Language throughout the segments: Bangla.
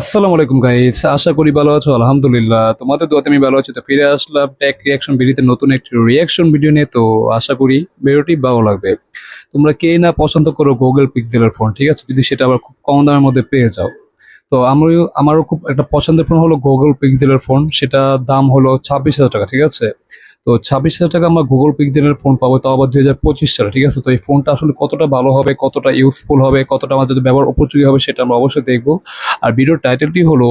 আসসালামু আলাইকুম গাইস আশা করি ভালো আছো, আলহামদুলিল্লাহ। তোমাদের দোয়াতে আমি ভালো আছি। তো ফিরে আসলাম টেক রিয়াকশন ভিডিওতে নতুন একটি রিয়াকশন ভিডিও নিয়ে। তো আশা করি ভিডিওটি ভালো লাগবে। তোমরা কে না পছন্দ করো গুগল পিক্সেলের ফোন ঠিক আছে? যদি সেটা আবার খুব কম দামের মধ্যে পেয়ে যাও। তো আমিও, আমারও খুব একটা পছন্দের ফোন হলো গুগল পিক্সেলের ফোন সেটা দাম হলো ছাব্বিশ হাজার টাকা, ঠিক আছে? তো ছাব্বিশ হাজার টাকা আমরা গুগল পিক্সেলের ফোন পাবো। তাও আবার দুই হাজার পঁচিশ সালে, ঠিক আছে? তো এই ফোনটা আসলে কতটা ভালো হবে, কতটা ইউজফুল হবে, কতটা আমাদের ব্যবহার উপযোগী হবে, সেটা আমরা অবশ্যই দেখব। আর ভিডিওর টাইটেলটি হলো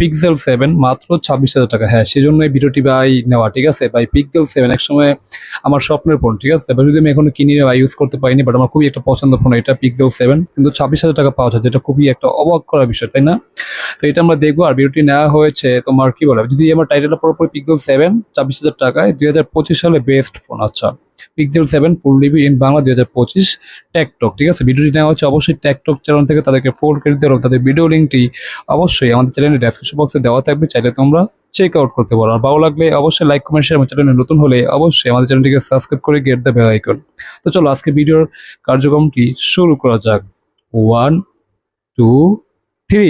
পিক্সেল সেভেন মাত্র ছাব্বিশ হাজার টাকা। হ্যাঁ সেই জন্য এই ভিডিওটি ভাই নেওয়া, ঠিক আছে? ভাই পিক্সেল সেভেন একসময় আমার স্বপ্নের ফোন, ঠিক আছে? এবার যদি আমি এখনও কিনি বা ইউজ করতে পারিনি বাট আমার খুবই একটা পছন্দ ফোন, এটা পিক্সেল সেভেন কিন্তু ছাব্বিশ হাজার টাকা পাওয়া যায়, যেটা খুবই একটা অবাক করার বিষয়, তাই না? তো এটা আমরা দেখব, আর ভিডিওটি নেওয়া হয়েছে তোমার কি বলে? যদি আমার টাইটেলটা পুরোপুরি পিক্সেল সেভেন ছাব্বিশ হাজার টাকায় দুই হাজার পঁচিশ সালে বেস্ট ফোন আচ্ছা। Pixel seven full review in Bangla দুই হাজার পঁচিশ ট্যাকটক ঠিক আছে? ভিডিওটি নেওয়া হচ্ছে অবশ্যই ট্যাকটক চ্যানেল থেকে, তাদেরকে ফোন করে দিতে তাদের ভিডিও লিঙ্কটি অবশ্যই আমাদের চ্যানেলের ডেসক্রিপশন বক্সে দেওয়া থাকবে। চাইলে তোমরা চেক আউট করতে পারো। আর ভালো লাগলে অবশ্যই লাইক কমেন্ট শেয়ার আমার চ্যানেলে নতুন হলে অবশ্যই আমাদের চ্যানেলটিকে সাবস্ক্রাইব করে গেট দ্য বেল আইকন তো চলো আজকে ভিডিওর কার্যক্রমটি শুরু করা যাক। ওয়ান টু থ্রি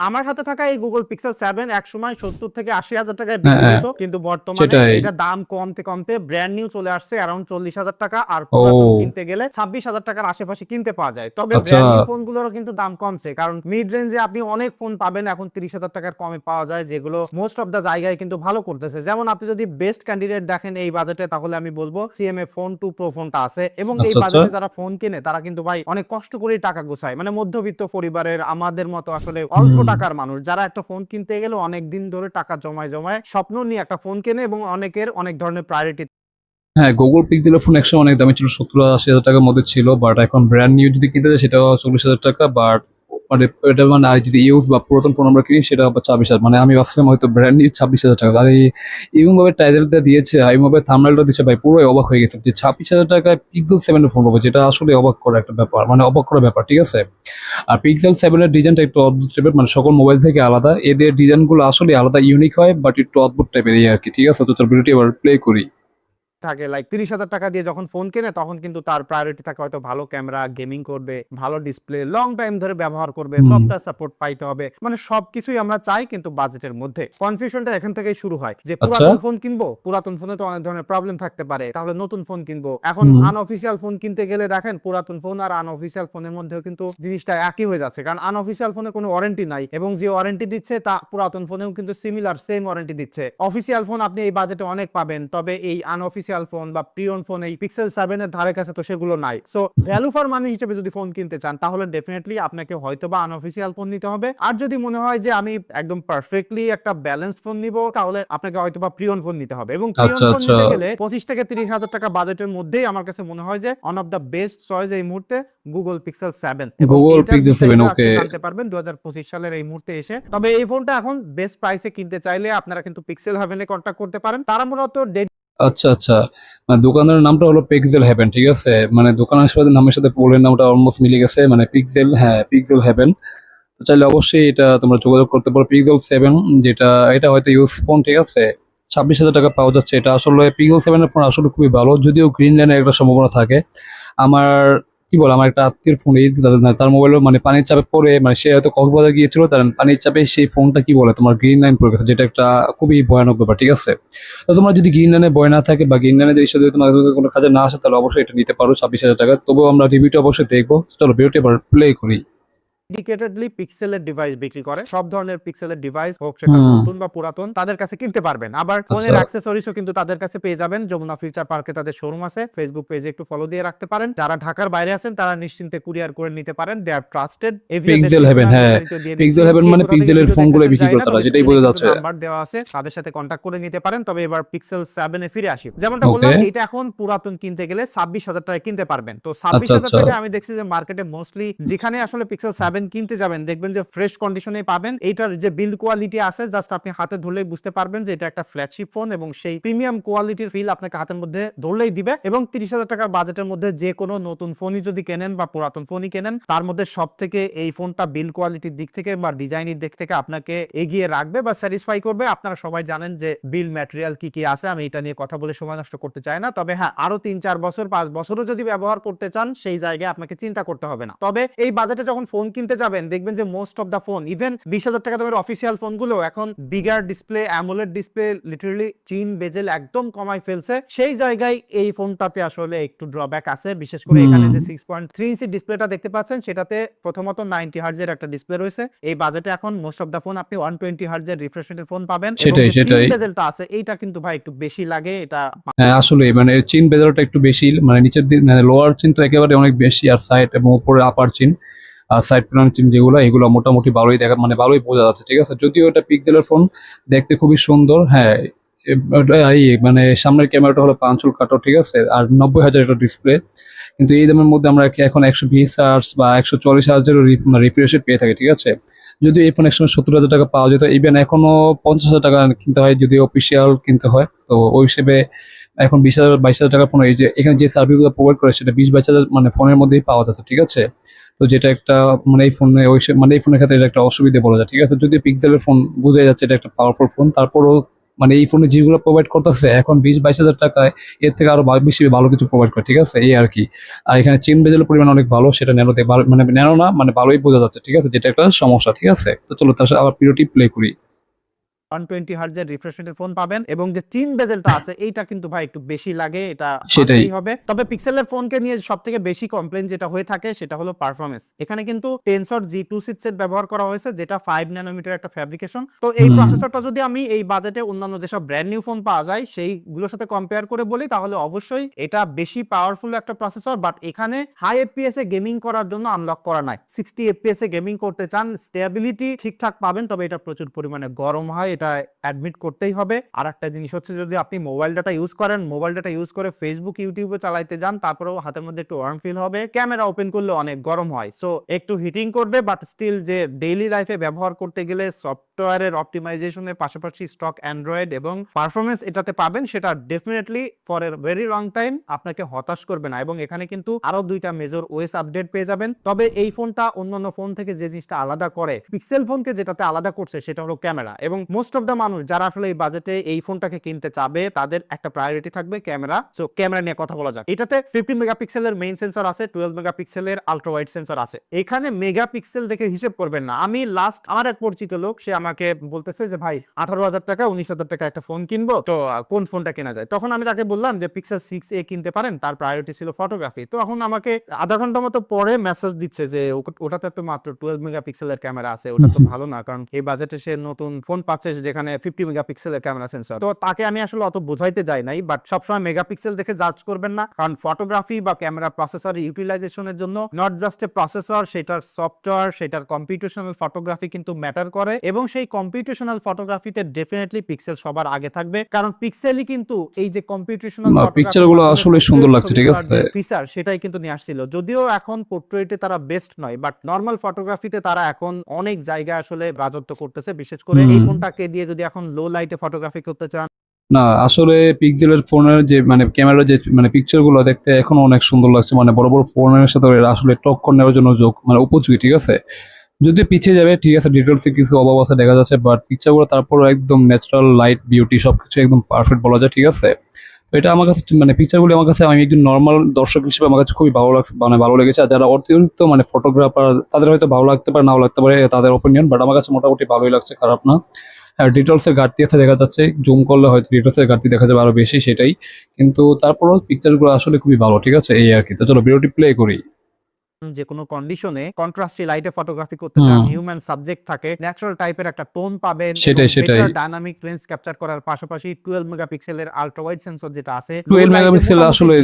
আমার হাতে থাকা এই গুগল পিক্সেল সেভেন এক সময় সত্তর থেকে আশি হাজার টাকায় হ্যাঁ, বিক্রি হতো কিন্তু বর্তমানে এটা দাম কমতে কমতে ব্র্যান্ড নিউ চলে আসছে অ্যারাউন্ড চল্লিশ হাজার টাকা। আর পুরাতন কিনতে গেলে ছাব্বিশ হাজার টাকার আশেপাশে কিনতে পাওয়া যায়। তবে আচ্ছা। ব্র্যান্ড নিউ ফোনগুলোরও কিন্তু দাম কমছে কারণ মিড রেঞ্জে আপনি অনেক ফোন পাবেন এখন তিরিশ হাজার টাকার কমে পাওয়া যায় যেগুলো মোস্ট অফ দা জায়গায় কিন্তু ভালো করতেছে। যেমন আপনি যদি বেস্ট ক্যান্ডিডেট দেখেন এই বাজেটে তাহলে আমি বলব সিএমএ ফোন টু প্রো ফোনটা আছে। এবং এই আচ্ছা, বাজেটে আচ্ছা। যারা ফোন কিনে তারা কিন্তু ভাই অনেক কষ্ট করেই টাকা গোছায়। মানে মধ্যবিত্ত পরিবারের আমাদের মতো আসলে অল্প। টাকার মানুষ। যারা একটা ফোন কিনতে গেলে অনেক দিন ধরে টাকা জমায় জমায় স্বপ্ন নিয়ে একটা ফোন কেনে এবং অনেকের অনেক ধরনের প্রায়োরিটি হ্যাঁ গুগল পিক্সেল ফোন একসময় অনেক দামি ছিল সত্তর আশি হাজার টাকার মধ্যে ছিল বাট এখন ব্র্যান্ড নিউ যদি কিনতে যায় সেটা চল্লিশ হাজার টাকা বাট মানে এটা মানে আর যদি ইউজ বা পুরাতন ফোন আমরা কিনি, সেটা আবার ছাব্বিশ হাজার। মানে আমি ভাবছিলাম হয়তো ব্র্যান্ড নিউ ছাব্বিশ হাজার টাকা। আর এই এরকম ভাবে টাইটেলটা দিয়েছে এরকম ভাবে থামনেলটা দিয়েছে ভাই, পুরোই অবাক হয়ে গেছে যে ছাব্বিশ হাজার টাকায় পিক্সেল সেভেনের ফোন পাবো, যেটা আসলে অবাক করা একটা ব্যাপার মানে অবাক করা ব্যাপার, ঠিক আছে? আর পিক্সেল সেভেনের ডিজাইনটা একটু অদ্ভুত টাইপের মানে সকল মোবাইল থেকে আলাদা। এদের ডিজাইনগুলো আসলে আলাদা ইউনিক হয় বাট একটু অদ্ভুত টাইপের এই আর কি, ঠিক আছে? তো তোর ভিডিওটি এবার প্লে করি। থাকে লাইক তিরিশ হাজার টাকা দিয়ে যখন ফোন কেনে তখন কিন্তু তার প্রায়োরিটি থাকে হয়তো ভালো ক্যামেরা গেমিং করবে ভালো ডিসপ্লে লং টাইম ধরে ব্যবহার করবে সফটওয়্যার সাপোর্ট পাইতে হবে। মানে সবকিছুই আমরা চাই কিন্তু বাজেটের মধ্যে। কনফিউশনটা এখান থেকেই শুরু হয় যে আচ্ছা। পুরাতন ফোন কিনবো পুরাতন ফোনে তো অনেক ধরনের প্রবলেম থাকতে পারে তাহলে নতুন ফোন কিনবো। এখন আনঅফিসিয়াল ফোন কিনতে গেলে দেখেন পুরাতন ফোন আর আনঅফিসিয়াল ফোনের মধ্যেও কিন্তু জিনিসটা একই হয়ে যাচ্ছে। কারণ আনঅফিসিয়াল ফোনে কোনো ওয়ারেন্টি নাই এবং যে ওয়ারেন্টি দিচ্ছে তা পুরাতন ফোনেও কিন্তু সিমিলার সেম ওয়ারেন্টি দিচ্ছে। অফিসিয়াল ফোন আপনি এই বাজেটে অনেক পাবেন তবে এই আনঅফিসিয়াল ফোন বা প্রিয়ন ফোন এই পিক্সেল সেভেন এর ধারে কাছে তো সেগুলো নাই। সো ভ্যালু ফর মানি হিসেবে যদি ফোন কিনতে চান তাহলে ডেফিনেটলি আপনাকে হয়তো বা আনঅফিসিয়াল ফোন নিতে হবে। আর যদি মনে হয় যে আমি একদম পারফেক্টলি একটা ব্যালেন্সড ফোন নিব তাহলে আপনাকে হয়তো বা প্রিয়ন ফোন নিতে হবে। এবং প্রিয়ন আচ্ছা, ফোন নিতে আচ্ছা। গেলে পঁচিশ থেকে তিরিশ হাজার টাকা বাজেটের মধ্যেই আমার কাছে মনে হয় যে one of the best choice এই মুহূর্তে Google Pixel seven Google Pixel 7, okay. জানতে পারবেন দু হাজার পঁচিশ সালের এই মুহূর্তে এসে। তবে এই ফোনটা এখন বেস্ট প্রাইসে কিনতে চাইলে আপনারা কিন্তু পিক্সেল হেভেনে কন্ট্যাক্ট করতে পারেন। তারা মূলত আচ্ছা আচ্ছা। মানে দোকানের নামটা হলো পিকজেল হ্যাভেন ঠিক আছে? মানে দোকানের সাথে নামের সাথে পোলের নামটা অলমোস্ট মিলে গেছে। মানে পিকজেল হ্যাঁ পিকজেল হ্যাভেন চাইলে অবশ্যই এটা তোমরা যোগাযোগ করতে পারো পিকজেল সেভেন যেটা এটা হয়তো ইউজ ফোন ঠিক আছে? ছাব্বিশ হাজার টাকা পাওয়া যাচ্ছে। এটা আসলে পিকজেল সেভেনের ফোন আসলে খুবই ভালো, যদিও গ্রিন লাইনের একটা সম্ভাবনা থাকে। আমার কি বলে, আমার একটা আত্মীয় ফোন এই তার মোবাইল মানে পানির চাপে পরে মানে সে হয়তো কক্সবাজার গিয়েছিল, তার পানির চাপে সেই ফোনটা কি বলে, তোমার গ্রিন লাইন পড়ে গেছে, যেটা একটা খুবই ভয়ানক ব্যাপার, ঠিক আছে? তো তোমরা যদি গ্রিন লাইনে বয় না থাকে বা গ্রিন লাইনে যদি যদি তোমার কোনো কাজে না আসে, তাহলে অবশ্যই এটা নিতে পারো, ছাব্বিশ হাজার টাকা। তবুও আমরা রিভিউটা অবশ্যই দেখব। চলো ভিডিওটি এবার প্লে করি। ডেডিকেটেডলি পিক্সেলের ডিভাইস বিক্রি করে। সব ধরনের পিক্সেলের ডিভাইস হোক সেটা নতুন বা পুরাতন তাদের কাছে কিনতে পারবেন। আবার ফোনের আচ্ছা। অ্যাক্সেসরিজও কিন্তু তাদের কাছে পেয়ে যাবেন। যমুনা ফিউচার পার্কে তাদের শোরুম আছে। ফেসবুক পেজে একটু ফলো দিয়ে রাখতে পারেন। যারা ঢাকার বাইরে আছেন তারা নিশ্চিন্তে কুরিয়ার করে নিতে পারেন। They are trusted Pixel Heaven, হ্যাঁ। Pixel Heaven মানে Pixel এর ফোনগুলো বিক্রি করে তারা, যেটাই বোঝা যাচ্ছে। নাম্বার দেওয়া আছে তাদের সাথে কন্টাক্ট করে নিতে পারেন। তবে এবার পিক্সেল 7 এ ফিরে আসি। যেমনটা বললাম এটা এখন পুরাতন কিনতে গেলে 26000 টাকায় কিনতে পারবেন। তো 26000 আচ্ছা। টাকা আমি দেখছি যে মার্কেটে মোস্টলি যেখানে আসলে পিক্সেল 7 কিনতে যাবেন, দেখবেন যে ফ্রেশ কন্ডিশনে পাবেন। এইটার যে বিল্ড কোয়ালিটি আছে জাস্ট আপনি হাতে ধরলেই বুঝতে পারবেন যে এটা একটা ফ্ল্যাগশিপ ফোন এবং সেই প্রিমিয়াম কোয়ালিটির ফিল আপনাকে হাতের মধ্যে ধরলেই দিবে এবং 30000 টাকার বাজেটের মধ্যে যে কোনো নতুন ফোনই যদি কেনেন বা পুরাতন ফোনই কেনেন, তার মধ্যে সব থেকে এই ফোনটা বিল্ড কোয়ালিটির দিক থেকে বা ডিজাইনের দিক থেকে আপনাকে এগিয়ে রাখবে বা স্যাটিসফাই করবে। আপনারা সবাই জানেন যে বিল ম্যাটেরিয়াল কি কি আছে, আমি এটা নিয়ে কথা বলে সময় নষ্ট করতে চাই না। তবে হ্যাঁ আরও তিন চার বছর, পাঁচ বছরও যদি ব্যবহার করতে চান, সেই জায়গায় আপনাকে চিন্তা করতে হবে না। তবে এই বাজেটে যখন ফোন কিনতে কিনতে যাবেন দেখবেন যে most of the phone even বিশ হাজার টাকা দামের অফিসিয়াল ফোনগুলো এখন bigger display AMOLED display literally thin bezel একদম কমাই ফেলছে। সেই জায়গায় এই ফোনটাতে আসলে একটু ড্রব্যাক আছে বিশেষ করে এখানে যে সিক্স পয়েন্ট থ্রি ইঞ্চি ডিসপ্লেটা দেখতে পাচ্ছেন সেটাতে প্রথমত নাইনটি হার্জের একটা ডিসপ্লে রয়েছে। এই বাজেটে এখন মোস্ট অফ দ্য ফোন আপনি ওয়ান টোয়েন্টি হার্জের রিফ্রেশ রেটের ফোন পাবেন। সেটাই। বেজেলটা আছে এইটা কিন্তু ভাই একটু বেশি লাগে এটা হ্যাঁ আসলে মানে চিন বেজারটা একটু বেশি মানে নিচের দিক মানে লোয়ার চিন তো একেবারে অনেক বেশি আর সাইড এবং উপরে আপার চিন। সাইড প্ল্যান চিন যেগুলো, এগুলো মোটামুটি ভালোই দেখা মানে ভালোই বোঝা যাচ্ছে, ঠিক আছে? যদিও এটা পিক্সেলের ফোন দেখতে খুবই সুন্দর হ্যাঁ মানে সামনের ক্যামেরাটা হলো পাঁচুল কাটো, ঠিক আছে? আর নব্বই হাজার একটা ডিসপ্লে কিন্তু এই দামের মধ্যে আমরা এখন একশো বিশ হার্স বা একশো চল্লিশ হাজারের রিফ্রেশ পেয়ে থাকি, ঠিক আছে? যদি এই ফোন একসময় সত্তর হাজার টাকা পাওয়া যেত ইভেন এখনও পঞ্চাশ হাজার টাকা কিনতে হয় যদি অফিসিয়াল কিনতে হয়, তো ওই হিসেবে এখন বিশ হাজার, বাইশ হাজার টাকা ফোন এই যে এখানে যে সার্ভিসগুলো প্রোভাইড করে, সেটা বিশ বাইশ হাজার মানে ফোনের মধ্যেই পাওয়া যাচ্ছে, ঠিক আছে? তো যেটা একটা মানে এই ফোনে ওই মানে এই ফোনের ক্ষেত্রে এটা একটা অসুবিধা বলা যায়। ঠিক আছে? যদি পিক্সেলের ফোন বোঝা যাচ্ছে এটা একটা পাওয়ারফুল ফোন তারপরও মানে এই ফোনে যেগুলো প্রোভাইড করতেছে, এখন বিশ বাইশ হাজার টাকায় এর থেকে আরও বা- বেশি ভালো কিছু প্রোভাইড করে। ঠিক আছে? এই আর কি। আর এখানে চেন বেজেলের পরিমাণ অনেক ভালো, সেটা ন্যানোতে মানে ন্যানো না মানে ভালোই বোঝা যাচ্ছে। ঠিক আছে? যেটা একটা সমস্যা। ঠিক আছে? তো চলো তার সাথে আবার পিরিয়ডটি প্লে করি। ওয়ান টোয়েন্টি হার্জের রিফ্রেশ রেটের ফোন পাবেন এবং যে চীন বেজেলটা আছে এইটা কিন্তু ভাই একটু বেশি লাগে এটা সেটাই। হবে। তবে পিক্সেলের ফোনকে নিয়ে সব থেকে বেশি কমপ্লেন যেটা হয়ে থাকে সেটা হলো পারফরমেন্স এখানে কিন্তু টেনসর জি টু সিক্সের ব্যবহার করা হয়েছে যেটা ফাইভ ন্যানোমিটার একটা ফ্যাব্রিকেশন তো এই প্রসেসরটা যদি আমি এই বাজেটে অন্যান্য যেসব ব্র্যান্ড নিউ ফোন পাওয়া যায় সেইগুলোর সাথে কম্পেয়ার করে বলি তাহলে অবশ্যই এটা বেশি পাওয়ারফুল একটা প্রসেসর বাট এখানে হাই এফপিএস এ গেমিং করার জন্য আনলক করা নাই। সিক্সটি এফপিএস এ গেমিং করতে চান স্টেবিলিটি ঠিকঠাক পাবেন তবে এটা প্রচুর পরিমাণে গরম হয় এটা অ্যাডমিট করতেই হবে। আর একটা জিনিস হচ্ছে যদি আপনি মোবাইল ডাটা ইউজ করেন মোবাইল ডাটা ইউজ করে ফেসবুক ইউটিউবে চালাইতে যান, তারপরেও হাতের মধ্যে একটু ওয়ার্ম ফিল হবে। ক্যামেরা ওপেন করলে অনেক গরম হয়। সো একটু হিটিং করবে বাট স্টিল যে ডেইলি লাইফে ব্যবহার করতে গেলে সফটওয়্যারের অপটিমাইজেশনের পাশাপাশি স্টক অ্যান্ড্রয়েড এবং পারফরমেন্স এটাতে পাবেন, সেটা definitely for a very long time আপনাকে হতাশ করবে না এবং এখানে কিন্তু আরও দুইটা মেজর ওএস আপডেট পেয়ে যাবেন। তবে এই ফোনটা অন্যান্য ফোন থেকে যে জিনিসটা আলাদা করে পিক্সেল ফোনকে যেটাতে আলাদা করছে সেটা হলো ক্যামেরা এবং মোস্ট অফ দ্য মানুষ যারা আসলে এই বাজেটে এই ফোনটাকে কিনতে চাবে, তাদের একটা প্রায়োরিটি থাকবে ক্যামেরা। সো ক্যামেরা নিয়ে কথা বলা যাক। এটাতে ফিফটিন মেগাপিক্সেলের মেইন সেন্সর আছে টুয়েলভ মেগাপিক্সেলের আলট্রা ওয়াইড সেন্সর আছে। এখানে মেগাপিক্সেল দেখে হিসেব করবেন না। আমি লাস্ট আমার এক পরিচিত লোক, সে আমাকে বলতেছে যে ভাই আঠারো হাজার টাকা উনিশ হাজার টাকা একটা ফোন কিনবো। তো কোন ফোনটা কেনা যায়? তখন আমি তাকে বললাম যে পিক্সেল সিক্স এ কিনতে পারেন তার প্রায়োরিটি ছিল ফটোগ্রাফি তো এখন আমাকে আধা ঘণ্টা মতো পরে মেসেজ দিচ্ছে যে ওটাতে তো মাত্র টুয়েলভ মেগাপিক্সেলের ক্যামেরা আছে ওটা তো ভালো না কারণ এই বাজেটে সে নতুন ফোন পাচ্ছে যেখানে ফিফটি মেগাপিক্সেলের ক্যামেরা সেন্সর তো তাকে আমি আসলে অত বোঝাইতে যাই নাই বাট সবসময় মেগাপিক্সেল দেখে জাজ করবেন না কারণ ফটোগ্রাফি বা ক্যামেরা প্রসেসর ইউটিলাইজেশনের জন্য নট জাস্ট এ প্রসেসর সেটার সফটওয়্যার সেটার কম্পিউটেশনাল ফটোগ্রাফি কিন্তু ম্যাটার করে এবং সেই কম্পিউটেশনাল ফটোগ্রাফিতে ডেফিনেটলি পিক্সেল সবার আগে থাকবে। কারণ পিক্সেলই কিন্তু এই যে কম্পিউটেশনাল না, picture গুলো আসলে সুন্দর লাগছে, ঠিক আছে? ফিচার সেটাই কিন্তু নিয়ে আসছিল। যদিও এখন পোর্ট্রেটে তারা বেস্ট নয় বাট নর্মাল ফটোগ্রাফিতে তারা এখন অনেক জায়গায় আসলে রাজত্ব করতেছে। বিশেষ করে এই ফোনটাকে দিয়ে যদি এখন লো লাইটে ফটোগ্রাফি করতে চান। না আসলে পিক্সেলের ফোনের যে মানে ক্যামেরার যে মানে পিকচারগুলো দেখতে এখনও অনেক সুন্দর লাগছে। মানে বড় বড় ফোনের সাথে আসলে টক্কর নেওয়ার জন্য যোগ মানে উপযোগী ঠিক আছে? যদি পিছিয়ে যাবে, ঠিক আছে ডিটেলসে কিছু অভাব আছে দেখা যাচ্ছে বাট পিকচারগুলো তারপরও একদম ন্যাচারাল লাইট বিউটি সবকিছু একদম পারফেক্ট বলা যায়, ঠিক আছে? তো এটা আমার কাছে মানে পিকচারগুলো আমার কাছে, আমি একজন নর্মাল দর্শক হিসেবে আমার কাছে খুবই ভালো লাগছে মানে ভালো লেগেছে, আর যারা অতিরিক্ত মানে ফটোগ্রাফার তাদের হয়তো ভালো লাগতে পারে, নাও লাগতে পারে তাদের ওপিনিয়ন বাট আমার কাছে মোটামুটি ভালোই লাগছে, খারাপ না। আর ডিটেলসের ঘাটতি আছে, দেখা যাচ্ছে জুম করলে হয়তো ডিটেলসের ঘাটতি দেখা যাবে আরও বেশি, সেটাই। কিন্তু তারপরও পিকচারগুলো আসলে খুবই ভালো, ঠিক আছে, এই আর কি। তো চলো ভিডিওটি প্লে করি। যে কোনো কন্ডিশনে কন্ট্রাস্টি লাইটে ফটোগ্রাফি করতে চান হিউম্যান সাবজেক্ট থাকে ন্যাচারাল টাইপের একটা টোন পাবেন সেটাই, সেটাই। ডাইনামিক রেঞ্জ ক্যাপচার করার পাশাপাশি টুয়েলভ মেগাপিক্সেলের আলট্রা ওয়াইড সেন্সর যেটা আছে 12 মেগাপিক্সেল আসলে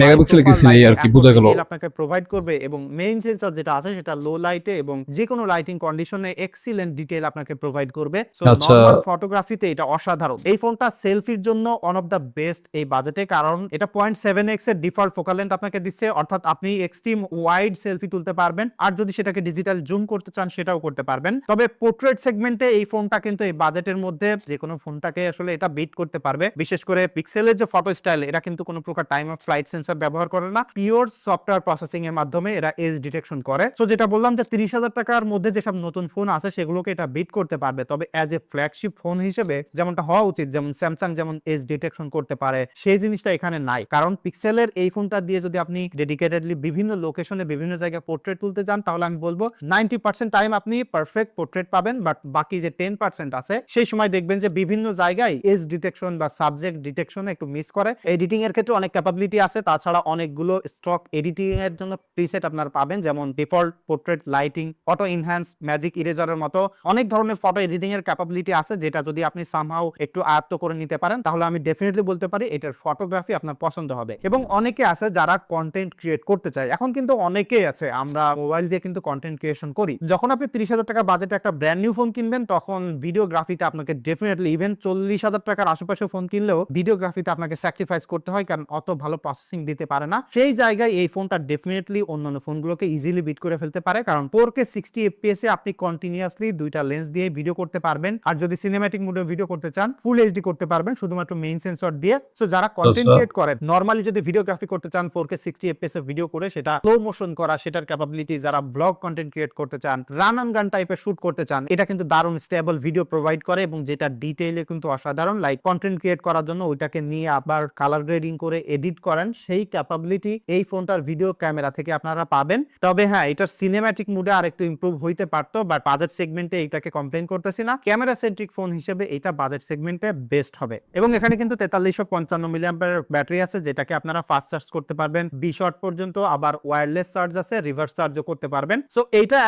মেগাপিক্সেল কিছু নেই আর কি, বোঝা গেল। আপনাকে প্রোভাইড করবে এবং মেইন সেন্সর যেটা আছে সেটা লো লাইটে এবং যে কোনো লাইটিং কন্ডিশনে এক্সিলেন্ট ডিটেল আপনাকে প্রোভাইড করবে সো। নরমাল ফটোগ্রাফিতে এটা অসাধারণ এই ফোনটা সেলফির জন্য ওয়ান অফ দ্য বেস্ট এই বাজেটে কারণ এটা পয়েন্ট সেভেন এক্সের ডিফল্ট ফোকাল লেন্থ আপনাকে দিচ্ছে অর্থাৎ আপনি এক্সট্রিম ওয়াইড সেলফি তুলতে পারবেন। আর যদি সেটাকে ডিজিটাল জুম করতে চান, সেটাও করতে পারবেন। তবে পোর্ট্রেট সেগমেন্টে এই ফোনটা কিন্তু এই বাজেটের মধ্যে যে কোনো ফোনটাকে আসলে এটা বিট করতে পারবে। বিশেষ করে পিক্সেলের যে ফটো স্টাইল এটা কিন্তু কোনো প্রকার টাইম অফ ফ্লাইট সেন্সর ব্যবহার করে না। পিওর সফটওয়্যার প্রসেসিং এর মাধ্যমে এরা এজ ডিটেকশন করে। সো যেটা বললাম যে তিরিশ হাজার টাকার মধ্যে যেসব নতুন ফোন আছে, সেগুলোকে এটা বিট করতে পারবে। তবে অ্যাজ এ ফ্ল্যাগশিপ ফোন হিসেবে যেমনটা হওয়া উচিত, যেমন স্যামসাং যেমন এজ ডিটেকশন করতে পারে, সেই জিনিসটা এখানে নাই। কারণ পিক্সেলের এই ফোনটা দিয়ে যদি আপনি ডেডিকেটেডলি বিভিন্ন লোকেশনে বিভিন্ন জায়গায় পোর্ট্রেট তুলতে যান, তাহলে আমি বলব নাইনটি পার্সেন্ট টাইম আপনি পারফেক্ট পোর্ট্রেট পাবেন বাট বাকি যে টেন পার্সেন্ট আছে, সেই সময় দেখবেন যে বিভিন্ন জায়গায় এজ ডিটেকশন বা সাবজেক্ট ডিটেকশন একটু মিস করে। এডিটিং এর ক্ষেত্রে অনেক ক্যাপাবিলিটি আছে, তাছাড়া অনেকগুলো স্টক এডিটিং এর জন্য প্রিসেট আপনারা পাবেন, যেমন default portrait lighting auto enhance magic ইরেজারের মতো। অনেক ধরনের ফটো এডিটিং এর ক্যাপাবিলিটি আছে, যেটা যদি আপনি সামহাও একটু আয়ত্ত করে নিতে পারেন, তাহলে আমি ডেফিনেটলি বলতে পারি এটার ফটোগ্রাফি আপনার পছন্দ হবে। এবং অনেকে আছে যারা কন্টেন্ট ক্রিয়েট করতে চায়। এখন কিন্তু অনেকেই আছে আমরা মোবাইল দিয়ে কিন্তু কন্টেন্ট ক্রিয়েশন করি। যখন আপনি তিরিশ হাজার টাকা বাজেটে একটা ব্র্যান্ড নিউ ফোন কিনবেন তখন ভিডিওগ্রাফিতে আপনাকে ডেফিনেটলি ইভেন চল্লিশ হাজার টাকার আশেপাশে ফোন কিনলেও ভিডিওগ্রাফিতে আপনাকে স্যাক্রিফাইস করতে হয় কারণ অত ভালো প্রসেসিং দিতে পারে না। সেই জায়গায় এই ফোনটা ডেফিনেটলি অন্যান্য ফোনগুলোকে ইজিলি বিট করে ফেলতে পারে কারণ ফোর কে সিক্সটি এফপিএস এ আপনি কন্টিনিউয়াসলি দুইটা লেন্স দিয়ে ভিডিও করতে পারবেন। আর যদি সিনেম্যাটিক মোডে ভিডিও করতে চান ফুল এইচডি করতে পারবেন শুধুমাত্র মেইন সেন্সর দিয়ে। সো যারা কন্টেন্ট আচ্ছা। ক্রিয়েট করেন নর্মালি যদি ভিডিওগ্রাফি করতে চান ফোর কে সিক্সটি এফপিএস এ ভিডিও করে সেটা স্লো মোশন করা, সেটার ক্যাপাবিলিটি যারা ব্লগ কন্টেন্ট ক্রিয়েট করতে চান রান অন গান টাইপের শুট করতে চান, এটা কিন্তু দারুণ স্টেবল ভিডিও প্রোভাইড করে এবং যেটা ডিটেইলে কিন্তু অসাধারণ লাইক কন্টেন্ট ক্রিয়েট করার জন্য ওইটাকে নিয়ে আবার কালার গ্রেডিং করে এডিট করেন, সেই ক্যাপাবিলিটি এই ফোনটার ভিডিও ক্যামেরা থেকে আপনারা পাবেন। তবে হ্যাঁ এটার সিনেম্যাটিক মুডে আর একটু ইমপ্রুভ হইতে পারতো বাট বাজেট সেগমেন্টে এইটাকে কমপ্লেন করতেছি না। ক্যামেরা সেন্ট্রিক ফোন হিসেবে এটা বাজেট সেগমেন্টে বেস্ট হবে। এবং এখানে কিন্তু তেতাল্লিশশো পঞ্চান্ন মিলিয়াম্পের ব্যাটারি আছে, যেটাকে আপনারা ফাস্ট চার্জ করতে পারবেন। বিশ ওয়াট পর্যন্ত আবার ওয়্যারলেস চার্জ আছে রিভার্স চার্জও করতে পারবেন। সো এইটা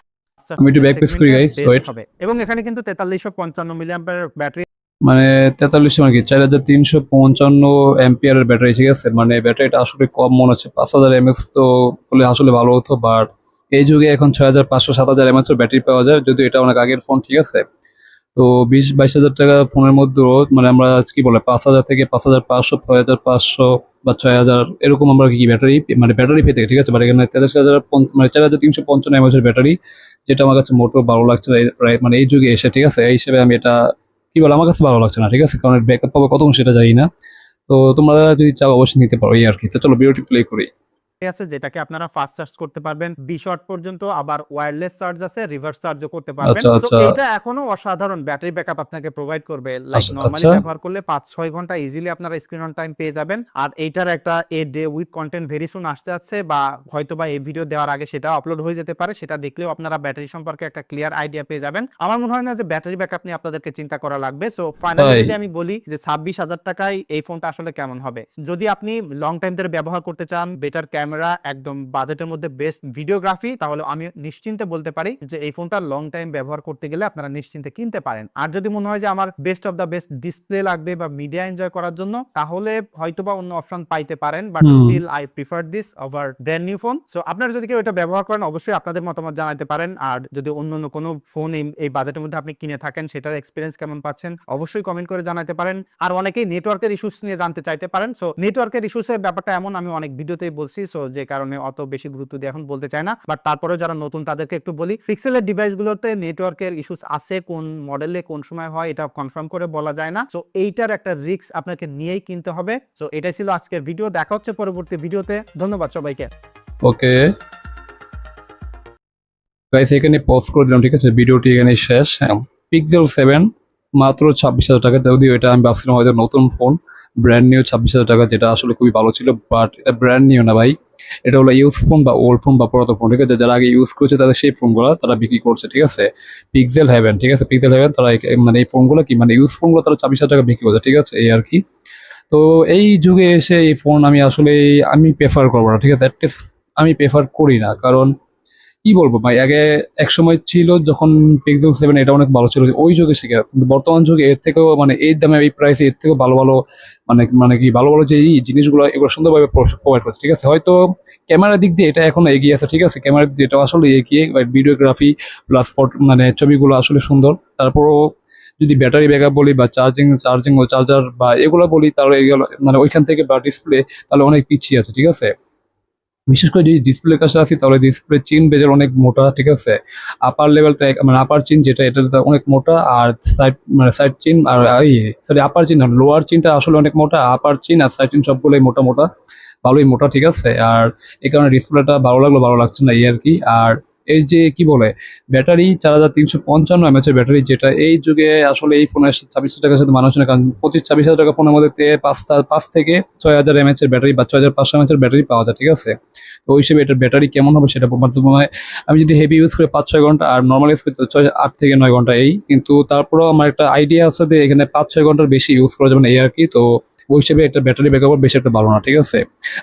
আমি একটু back press করি, best wait. হবে। এবং এখানে কিন্তু তেতাল্লিশশো পঞ্চান্ন মিলিয়াম্পের ব্যাটারি মানে তেতাল্লিশ মানে কি? চার হাজার তিনশো পঞ্চান্ন এমপিআরের ব্যাটারি ঠিক আছে? মানে ব্যাটারিটা আসলে কম মনে হচ্ছে। পাঁচ হাজার এমএস তো হলে আসলে ভালো হতো বাট এই যুগে এখন ছয় হাজার পাঁচশো সাত হাজার এমএস ব্যাটারি পাওয়া যায় যদিও এটা অনেক আগের ফোন ঠিক আছে? তো বিশ বাইশ হাজার টাকা ফোনের মধ্যেও মানে আমরা কি বলে পাঁচ হাজার থেকে পাঁচ হাজার পাঁচশো ছয় হাজার পাঁচশো বা ছয় হাজার, এরকম আমরা কি ব্যাটারি মানে ব্যাটারি পেতে ঠিক আছে? মানে তেতাল্লিশ হাজার মানে চার হাজার তিনশো পঞ্চান্ন এমএসের ব্যাটারি যেটা আমার কাছে মোটো ভালো লাগছে মানে এই যুগে এসে, ঠিক আছে? এই হিসেবে আমি এটা, কি বলে, আমার কাছে ভালো লাগছে না, ঠিক আছে? কারণ ব্যাকআপ পাবো কতক্ষণ সেটা জানি না। তো তোমরা যদি চাও, অবশ্যই নিতে পারো, এই আর কি। তো চলো ভিডিওটি প্লে করি। আছে যেটাকে আপনারা ফাস্ট চার্জ করতে পারবেন বিশ ওয়াট পর্যন্ত আবার ওয়্যারলেস চার্জ আছে রিভার্স চার্জও করতে পারবেন। আচ্ছা, তো আচ্ছা। এটা এখনও অসাধারণ ব্যাটারি ব্যাকআপ আপনাকে প্রোভাইড করবে। লাইক আচ্ছা, নরমালি আচ্ছা। ব্যবহার করলে পাঁচ ছয় ঘণ্টা ইজিলি আপনারা স্ক্রিন অন টাইম পেয়ে যাবেন। আর এইটার একটা a day with content very soon আসতে যাচ্ছে বা হয়তো বা এই ভিডিও দেওয়ার আগে সেটা আপলোড হয়ে যেতে পারে সেটা দেখলেও আপনারা ব্যাটারি সম্পর্কে একটা ক্লিয়ার আইডিয়া পেয়ে যাবেন। আমার মনে হয় না যে ব্যাটারি ব্যাকআপ নিয়ে আপনাদেরকে চিন্তা করা লাগবে। সো ফাইনালি যদি আমি বলি যে ছাব্বিশ হাজার টাকায় এই ফোনটা আসলে কেমন হবে? যদি আপনি লং টাইম ধরে ব্যবহার করতে চান বেটার ক্যামেরা একদম বাজেটের মধ্যে বেস্ট ভিডিওগ্রাফি তাহলে আমি নিশ্চিন্তে বলতে পারি যে এই ফোনটা লং টাইম ব্যবহার করতে গেলে আপনারা নিশ্চিন্তে কিনতে পারেন। আর যদি মনে হয় যে আমার best of the best display লাগবে বা মিডিয়া এনজয় করার জন্য তাহলে হয়তোবা অন্য অপশন পাইতে পারেন but still I prefer this over brand new phone so আপনারা যদি কেউ এটা ব্যবহার করেন অবশ্যই আপনাদের মতামত জানাতে পারেন। আর যদি অন্য অন্য কোনো ফোন এই বাজেটের মধ্যে আপনি কিনে থাকেন সেটার এক্সপিরিয়েন্স কেমন পাচ্ছেন অবশ্যই কমেন্ট করে জানাতে পারেন। আর অনেকেই নেটওয়ার্কের ইস্যুস নিয়ে জানতে চাইতে পারেন। সো নেটওয়ার্কের ইস্যুসের ব্যাপারটা এমন আমি অনেক ভিডিওতেই বলছি। সো যে কারণে অত বেশি গুরুত্ব দিয়ে এখন বলতে চায় না। বাট তারপরে যারা নতুন, তাদেরকে একটু বলি পিক্সেলের ডিভাইসগুলোতে নেটওয়ার্কের ইস্যুস আছে, কোন মডেলে কোন সময় হয়, এটা কনফার্ম করে বলা যায় না। সো এইটার একটা রিস্ক আপনাকে নিয়েই কিনতে হবে। সো এটাই ছিল আজকের ভিডিও দেখা হচ্ছে পরবর্তী ভিডিওতে ধন্যবাদ সবাইকে। ওকে গাইস এখানে পজ করে দিলাম, ঠিক আছে? ভিডিওটি এখানে শেষ। হ্যাঁ পিক্সেল সেভেন মাত্র ছাব্বিশ হাজার টাকা। যদিও এটা আমি ভাবছিলাম হয়তো নতুন ফোন ব্র্যান্ড নিউ ছাব্বিশ হাজার টাকা, যেটা আসলে খুবই ভালো ছিল বাট এটা ব্র্যান্ড নিউ না ভাই। এটা হলো ইউজ ফোন বা ওল্ড ফোন বা পুরাতন ফোন, ঠিক আছে? যারা আগে ইউজ করছে তাদের সেই ফোনগুলো তারা বিক্রি করছে, ঠিক আছে? পিক্সেল হ্যাভেন ঠিক আছে? পিক্সেল হ্যাভেন তারা মানে এই ফোনগুলো কি মানে ইউজ ফোনগুলো তারা ছাব্বিশ হাজার টাকা বিক্রি করছে, ঠিক আছে? এই আর কি। তো এই যুগে এসে এই ফোন আমি আসলে, আমি প্রেফার করব না, ঠিক আছে? আমি প্রেফার করি না, কারণ কি বলব ভাই? আগে এক সময় ছিল যখন পিক্সেল সেভেন এটা অনেক ভালো ছিল, ওই যুগে শিখে। কিন্তু বর্তমান যুগে এর থেকেও মানে এই দামে, এই প্রাইসে এর থেকেও ভালো ভালো মানে মানে কি ভালো ভালো যে এই জিনিসগুলো, এগুলো সুন্দরভাবে প্রোভাইড করছে, ঠিক আছে? হয়তো ক্যামেরার দিক দিয়ে এটা এখন এগিয়ে আছে, ঠিক আছে? ক্যামেরার দিক দিয়ে এটা আসলে এগিয়ে ভিডিওগ্রাফি প্লাস ফটো মানে ছবিগুলো আসলে সুন্দর। তারপরও যদি ব্যাটারি ব্যাকআপ বলি বা চার্জিং চার্জিং ও চার্জার বা এগুলো বলি, তাহলে এগুলো মানে ওইখান থেকে বা ডিসপ্লে তাহলে অনেক পিছিয়ে আছে, ঠিক আছে? বিশেষ করে যদি ডিসপ্লের কাছে আসি, তাহলে ডিসপ্লে চিন বেজার অনেক মোটা, ঠিক আছে? আপার লেভেলটা মানে আপার চিন যেটা এটা অনেক মোটা, আর সাইড মানে সাইড চিন আর সরি আপার চিন লোয়ার চিনটা আসলে অনেক মোটা আপার চিন আর সাইড চিন সবগুলোই মোটা মোটা, ভালোই মোটা, ঠিক আছে? আর এই কারণে ডিসপ্লেটা ভালো লাগল, ভালো লাগছে না, এই আর কি। আর এই যে কি বলে, ব্যাটারি চার হাজার তিনশো পঞ্চান্ন এমএচের ব্যাটারি, যেটা এই যুগে আসলে এই ফোনের ছাব্বিশ টাকার সাথে মানুষ না, কারণ পঁচিশ ছাব্বিশ হাজার টাকা ফোনের মধ্যে তে- পাঁচ থেকে ছয় হাজার এমএচের ব্যাটারি বা ছয় হাজার পাঁচশো এমএচের ব্যাটারি পাওয়া যায়, ঠিক আছে? তো ওই হিসেবে এটার ব্যাটারি কেমন হবে সেটা বর্তমানে আমি যদি হেভি ইউজ করি পাঁচ, ছয় ঘণ্টা, আর নর্মাল ইউজ করি ছয়, আট থেকে নয় ঘণ্টা এই, কিন্তু তারপরেও আমার একটা আইডিয়া আছে যে এখানে পাঁচ, ছয় ঘণ্টার বেশি ইউজ করা যাবে না এই আর কি, তো ওই হিসেবে এটা ব্যাটারি ব্যাকআপ বেশি একটা ভালো না, ঠিক আছে?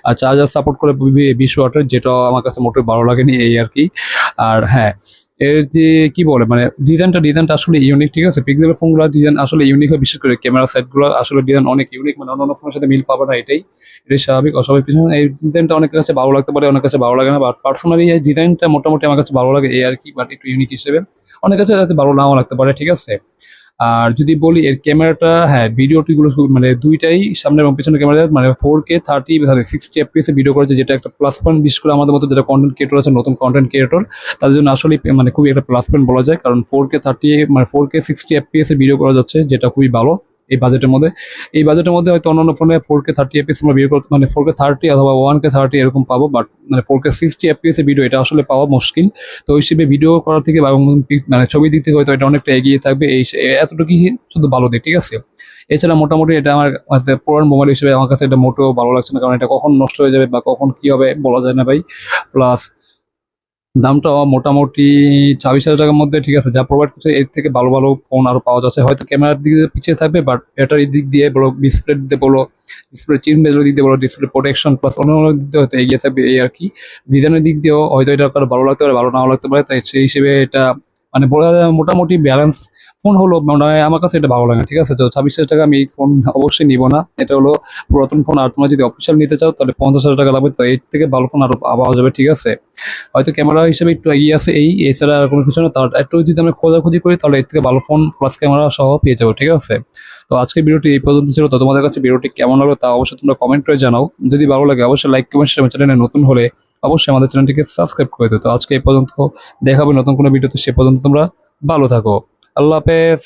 আর চার্জার সাপোর্ট করে বিশ ওয়াটের যেটা আমার কাছে মোটেও ভালো লাগেনি এই আর কি। আর হ্যাঁ এর যে কি বলে মানে ডিজাইনটা ডিজাইনটা আসলে ইউনিক ঠিক আছে? পিক্সেলের ফোনগুলো ডিজাইন আসলে ইউনিক হয়, বিশেষ করে ক্যামেরা সেটগুলো আসলে ডিজাইন অনেক ইউনিক মানে অন্য ফোনের সাথে মিল পাবে না এটাই। এটাই স্বাভাবিক, অস্বাভাবিক কিছু না। এই ডিজাইনটা অনেকের কাছে ভালো লাগতে পারে অনেক কাছে ভালো লাগে না বাট পার্সোনালি এই ডিজাইনটা মোটামুটি আমার কাছে ভালো লাগে, এই আর কি বাট একটু ইউনিক হিসেবে। অনেক কাছে যাতে ভালো নাও লাগতে পারে, ঠিক আছে? আর যদি বলি, এর ক্যামেরাটা হ্যাঁ ভিডিও ভিডিওটিগুলো মানে দুইটাই সামনে এবং পেছনে ক্যামেরা মানে four K thirty sixty FPS video করেছে, যেটা একটা প্লাস পয়েন্ট বিশেষ করে আমাদের মতো যেটা কন্টেন্ট ক্রিয়েটর আছে, নতুন কন্টেন্ট ক্রিয়েটর তাদের জন্য আসলে মানে খুবই একটা প্লাস পয়েন্ট বলা যায়। কারণ ফোর কে থার্টি মানে four K sixty FPS video করা যাচ্ছে, যেটা খুবই ভালো। এই বাজেটের মধ্যে। এই বাজেটের মধ্যে হয়তো অন্যান্য ফোনে ফোর কে থার্টি এফপিএস আমরা ভিডিও করতে মানে ফোর কে থার্টি অথবা ওয়ান কে থার্টি এরকম পাবো বাট মানে ফোর কে সিক্সটি এফপিএস এর ভিডিও এটা আসলে পাওয়া মুশকিল। তো ওই হিসেবে ভিডিও করার থেকে বা মানে ছবি দিক থেকে হয়তো এটা অনেকটা এগিয়ে থাকবে। এই এতটুকুই শুধু ভালো দিক, ঠিক আছে? এছাড়া মোটামুটি এটা আমার কাছে পুরান মোবাইল হিসেবে আমার কাছে এটা মোটেও ভালো লাগছে না, কারণ এটা কখন নষ্ট হয়ে যাবে বা কখন কি হবে বলা যায় না ভাই। প্লাস দামটা মোটামুটি চাবিশ হাজার টাকার মধ্যে ঠিক আছে, যা প্রোভাইড করছে, এর থেকে ভালো ভালো ফোন আরও পাওয়া যাচ্ছে। হয়তো ক্যামেরার দিক দিয়ে পিছিয়ে থাকবে বাট ব্যাটারির দিক দিয়ে বলো ডিসপ্লে দিতে বলো ডিসপ্লে চিন দিক দিয়ে বলো ডিসপ্লে প্রোটেকশন প্লাস অন্য অন্য দিক দিয়ে হয়তো এগিয়ে থাকবে এই আর কি। ডিজাইনের দিক দিয়েও হয়তো এটা কারও ভালো লাগতে পারে, ভালো নাও লাগতে পারে, তাই সেই হিসেবে এটা মানে বলা মোটামুটি ব্যালেন্স ফোন হলো মানে আমার কাছে এটা ভালো লাগে ঠিক আছে? তো ছাব্বিশ হাজার টাকা আমি এই ফোন অবশ্যই নিব না। এটা হলো পুরাতন ফোন, আর তোমরা যদি অফিসিয়াল নিতে চাও, তাহলে পঞ্চাশ হাজার টাকা লাগবে। তো এর থেকে ভালো ফোন আরও পাওয়া যাবে, ঠিক আছে? হয়তো ক্যামেরা হিসেবে একটু এগিয়ে আছে এই, এছাড়া আর কোনো কিছু না। তার একটু যদি আমরা খোঁজাখুঁজি করি, তাহলে এর থেকে ভালো ফোন প্লাস ক্যামেরা সহ পেয়ে যাব, ঠিক আছে? তো আজকে ভিডিওটি এই পর্যন্ত ছিল। তো তোমাদের কাছে ভিডিওটি কেমন লাগল তা অবশ্যই তোমরা কমেন্ট করে জানাও। যদি ভালো লাগে, অবশ্যই লাইক কমেন্ট শেয়ার চ্যানেলে নতুন হলে অবশ্যই আমাদের চ্যানেলটিকে সাবস্ক্রাইব করে দিও। তো আজকে এই পর্যন্ত দেখাবে নতুন কোনো ভিডিওতে, সে পর্যন্ত তোমরা ভালো থাকো। আল্লাহ হাফেজ।